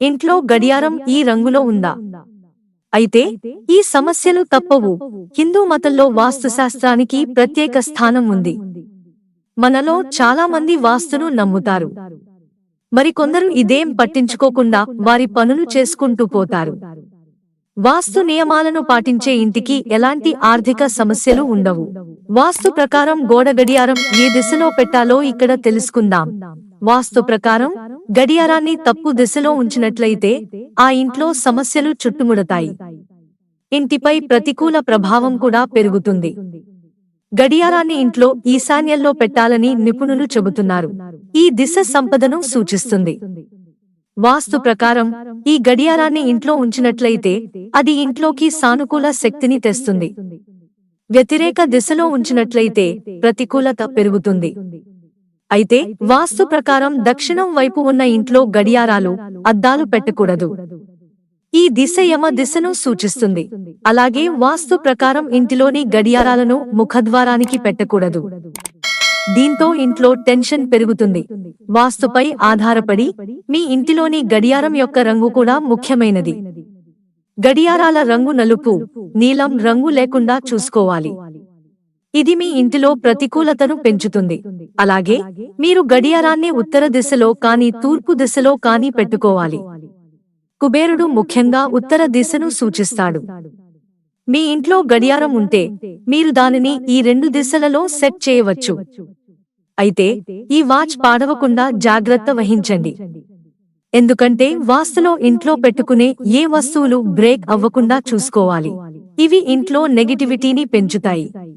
ఇంట్లో గడియారం ఈ రంగులో ఉందా? అయితే ఈ సమస్యలు తప్పవు. హిందూ మతంలో వాస్తుశాస్త్రానికి ప్రత్యేక స్థానం ఉంది. మనలో చాలా మంది వాస్తును నమ్ముతారు. మరికొందరు ఇదేం పట్టించుకోకుండా వారి పనులు చేసుకుంటూ పోతారు. వాస్తు నియమాలను పాటించే ఇంటికి ఎలాంటి ఆర్థిక సమస్యలు ఉండవు. వాస్తు ప్రకారం గోడ గడియారం ఏ దిశలో పెట్టాలో ఇక్కడ తెలుసుకుందాం. వాస్తు ప్రకారం గడియారాన్ని తప్పు దిశలో ఉంచినట్లయితే ఆ ఇంట్లో సమస్యలు చుట్టుముడతాయి. ఇంటిపై ప్రతికూల ప్రభావం కూడా పెరుగుతుంది. గడియారాన్ని ఇంట్లో ఈశాన్యంలో పెట్టాలని నిపుణులు చెబుతున్నారు. ఈ దిశ సంపదను సూచిస్తుంది. వాస్తు ప్రకారం ఈ గడియారాన్ని ఇంట్లో ఉంచినట్లయితే అది ఇంట్లోకి సానుకూల శక్తిని తెస్తుంది. వ్యతిరేక దిశలో ఉంచినట్లయితే ప్రతికూలత పెరుగుతుంది. అయితే వాస్తు ప్రకారం దక్షిణం వైపు ఉన్న ఇంట్లో గడియారాలు అద్దాలు పెట్టకూడదు. ఈ దిశ యమ దిశను సూచిస్తుంది. అలాగే వాస్తు ప్రకారం ఇంటిలోని గడియారాలను ముఖద్వారానికి పెట్టకూడదు. దీంతో ఇంట్లో టెన్షన్ పెరుగుతుంది. వాస్తుపై ఆధారపడి మీ ఇంటిలోని గడియారం యొక్క రంగు కూడా ముఖ్యమైనది. గడియారాల రంగు నలుపు నీలం రంగు లేకుండా చూసుకోవాలి. ఇది మీ ఇంటిలో ప్రతికూలతను పెంచుతుంది. అలాగే మీరు గడియారాన్ని ఉత్తర దిశలో కానీ తూర్పు దిశలో కానీ పెట్టుకోవాలి. కుబేరుడు ముఖ్యంగా ఉత్తర దిశను సూచిస్తాడు. మీ ఇంట్లో గడియారం ఉంటే మీరు దానిని ఈ రెండు దిశలలో సెట్ చేయవచ్చు. అయితే ఈ వాచ్ పాడవకుండా జాగ్రత్త వహించండి. ఎందుకంటే వాస్తులో ఇంట్లో పెట్టుకునే ఏ వస్తువులు బ్రేక్ అవ్వకుండా చూసుకోవాలి. ఇవి ఇంట్లో నెగిటివిటీని పెంచుతాయి.